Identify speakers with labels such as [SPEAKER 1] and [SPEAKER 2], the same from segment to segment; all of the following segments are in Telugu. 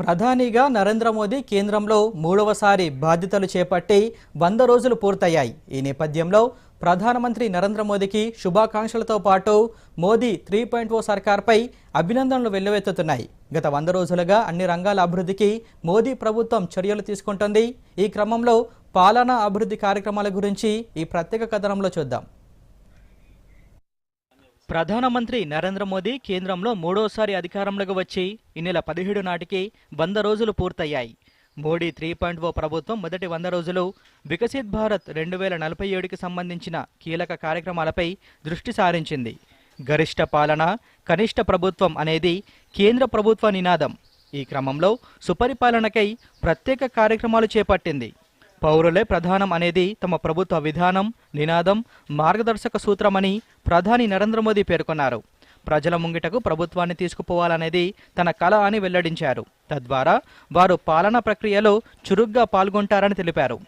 [SPEAKER 1] ప్రధానిగా నరేంద్ర మోదీ కేంద్రంలో మూడవసారి బాధ్యతలు చేపట్టి వంద రోజులు పూర్తయ్యాయి. ఈ నేపథ్యంలో ప్రధానమంత్రి నరేంద్ర మోదీకి శుభాకాంక్షలతో పాటు మోదీ త్రీ పాయింట్ ఓ సర్కార్పై అభినందనలు వెల్లువెత్తుతున్నాయి. గత వంద రోజులుగా అన్ని రంగాల అభివృద్ధికి మోదీ ప్రభుత్వం చర్యలు తీసుకుంటుంది. ఈ క్రమంలో పాలనా అభివృద్ధి కార్యక్రమాల గురించి ఈ ప్రత్యేక కథనంలో చూద్దాం. ప్రధానమంత్రి నరేంద్ర మోదీ కేంద్రంలో మూడోసారి అధికారంలోకి వచ్చి ఈ నెల పదిహేడు నాటికి వంద రోజులు పూర్తయ్యాయి. మోడీ త్రీ పాయింట్ ఓ ప్రభుత్వం మొదటి వంద రోజులు వికసిత్ భారత్ రెండు వేల నలభై ఏడుకి సంబంధించిన కీలక కార్యక్రమాలపై దృష్టి సారించింది. గరిష్ట పాలన కనిష్ట ప్రభుత్వం అనేది కేంద్ర ప్రభుత్వ నినాదం. ఈ క్రమంలో సుపరిపాలనకై ప్రత్యేక కార్యక్రమాలు చేపట్టింది. పౌరులే ప్రధానం అనేది తమ ప్రభుత్వ విధానం నినాదం మార్గదర్శక సూత్రమని ప్రధాని నరేంద్ర మోదీ పేర్కొన్నారు. ప్రజల ముంగిటకు ప్రభుత్వాన్ని తీసుకుపోవాలనేది తన కళ అని వెల్లడించారు. తద్వారా వారు పాలనా ప్రక్రియలో చురుగ్గా పాల్గొంటారని తెలిపారు.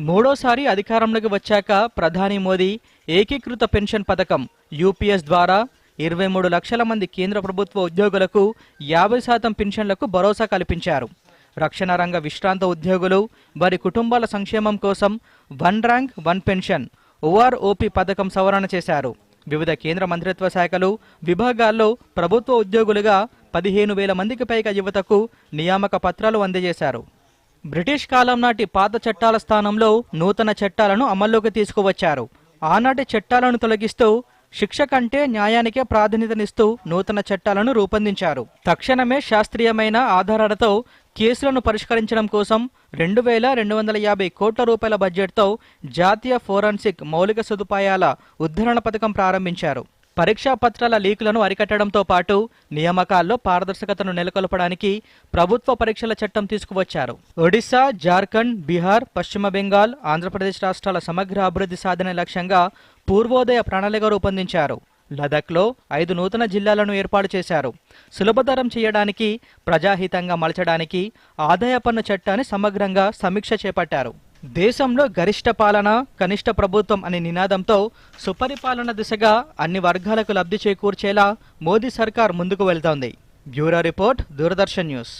[SPEAKER 1] మూడోసారి అధికారంలోకి వచ్చాక ప్రధాని మోదీ ఏకీకృత పెన్షన్ పథకం యూపీఎస్ ద్వారా ఇరవై మూడు లక్షల మంది కేంద్ర ప్రభుత్వ ఉద్యోగులకు యాభై శాతం పెన్షన్లకు భరోసా కల్పించారు. రక్షణ రంగ విశ్రాంత ఉద్యోగులు వారి కుటుంబాల సంక్షేమం కోసం one rank one pension OROP పథకం సవరణ చేశారు. వివిధ కేంద్ర మంత్రిత్వ శాఖలు విభాగాల్లో ప్రభుత్వ ఉద్యోగులుగా పదిహేను వేల మందికి పైగా యువతకు నియామక పత్రాలు అందజేశారు. బ్రిటిష్ కాలం నాటి పాత చట్టాల స్థానంలో నూతన చట్టాలను అమల్లోకి తీసుకువచ్చారు. ఆనాటి చట్టాలను తొలగిస్తూ శిక్ష కంటే న్యాయానికే ప్రాధాన్యతనిస్తూ నూతన చట్టాలను రూపొందించారు. తక్షణమే శాస్త్రీయమైన ఆధారాలతో కేసులను పరిష్కరించడం కోసం రెండు వేల రెండు వందల యాభై కోట్ల రూపాయల బడ్జెట్తో జాతీయ ఫోరెన్సిక్ మౌలిక సదుపాయాల ఉద్ధరణ పథకం ప్రారంభించారు. పరీక్షా పత్రాల లీకులను అరికట్టడంతో పాటు నియామకాల్లో పారదర్శకతను నెలకొల్పడానికి ప్రభుత్వ పరీక్షల చట్టం తీసుకువచ్చారు. ఒడిశా జార్ఖండ్ బీహార్ పశ్చిమ బెంగాల్ ఆంధ్రప్రదేశ్ రాష్ట్రాల సమగ్ర అభివృద్ధి సాధన లక్ష్యంగా పూర్వోదయ ప్రణాళిక రూపొందించారు. లదఖ్లో ఐదు నూతన జిల్లాలను ఏర్పాటు చేశారు. సులభతరం చేయడానికి ప్రజాహితంగా మలచడానికి ఆదాయ పన్ను చట్టాన్ని సమగ్రంగా సమీక్ష చేపట్టారు. దేశంలో గరిష్ట పాలన కనిష్ట ప్రభుత్వం అనే నినాదంతో సుపరిపాలన దిశగా అన్ని వర్గాలకు లబ్ధి చేకూర్చేలా మోదీ సర్కార్ ముందుకు వెళ్తోంది. Bureau report Doordarshan news.